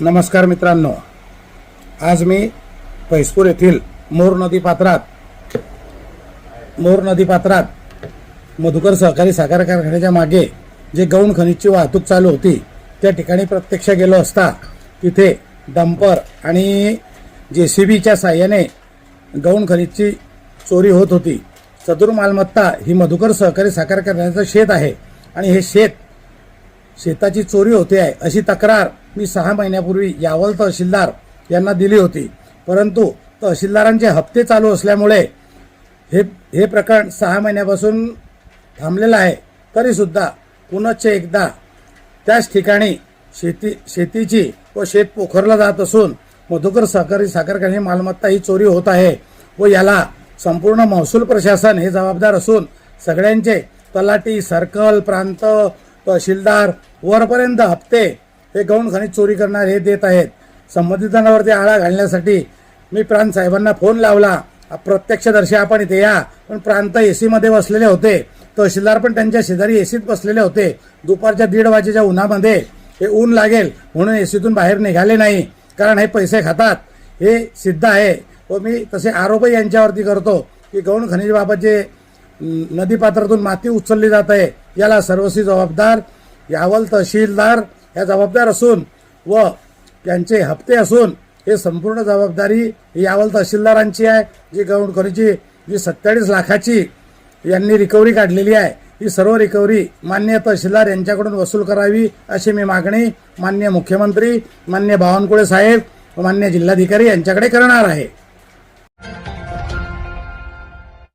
नमस्कार मित्रांनो. आज मी पैसपूर येथील मोर नदी पात्रात मोर नदी पात्रात मधुकर सहकारी साखर कारखान्याच्या मागे जे गौण खनिजची वाहतूक चालू होती त्या ठिकाणी प्रत्यक्ष गेलो असता तिथे डंपर आणि जे सी बीच्या साह्याने गौण खनिजची चोरी होत होती. सदूर मालमत्ता ही मधुकर सहकारी साखर कारखान्याचं शेत आहे आणि हे शेत शेताची चोरी होते आहे अशी तक्रार मी सहा महिन्यापूर्वी यावल तहसीलदार यांना दिली होती. परंतु तहसीलदारांचे हप्ते चालू असल्यामुळे हे हे प्रकरण सहा महिन्यापासून थांबलेलं आहे. तरीसुद्धा पुनश्च एकदा त्याच ठिकाणी शेती शेतीची व शेत पोखरला जात असून मधुकर सहकारी साखर मालमत्ता ही चोरी होत आहे व याला संपूर्ण महसूल प्रशासन हे जबाबदार असून सगळ्यांचे तलाटी सर्कल प्रांत तहसीलदार वरपर्यंत हप्ते हे गौण खनिज चोरी करणारे हे देत आहेत. संबंधितांवरती आळा घालण्यासाठी मी प्रांत साहेबांना फोन लावला. प्रत्यक्षदर्शी आपण इथे या. पण प्रांत एसीमध्ये बसलेले होते. तहसीलदार पण त्यांच्या शेजारी एसीत बसलेले होते. दुपारच्या दीड वाजेच्या उन्हामध्ये हे ऊन लागेल म्हणून एसीतून बाहेर निघाले नाही. कारण हे पैसे खातात. हे सिद्ध आहे व मी तसे आरोपही यांच्यावरती करतो की गौण खनिजबाबत जे नदीपात्रातून माती उचलली जात आहे याला सर्वस्वी जबाबदार यावल तहसीलदार या जबाबदार असून व त्यांचे हप्ते असून हे संपूर्ण जबाबदारी ही यावल तहसीलदारांची आहे. जी गौण जी सत्तेचाळीस लाखाची यांनी रिकव्हरी काढलेली आहे. ही सर्व रिकव्हरी मान्य तहसीलदार यांच्याकडून वसूल करावी अशी मी मागणी मान्य मुख्यमंत्री मान्य बावनकुळे साहेब व मान्य जिल्हाधिकारी यांच्याकडे करणार आहे.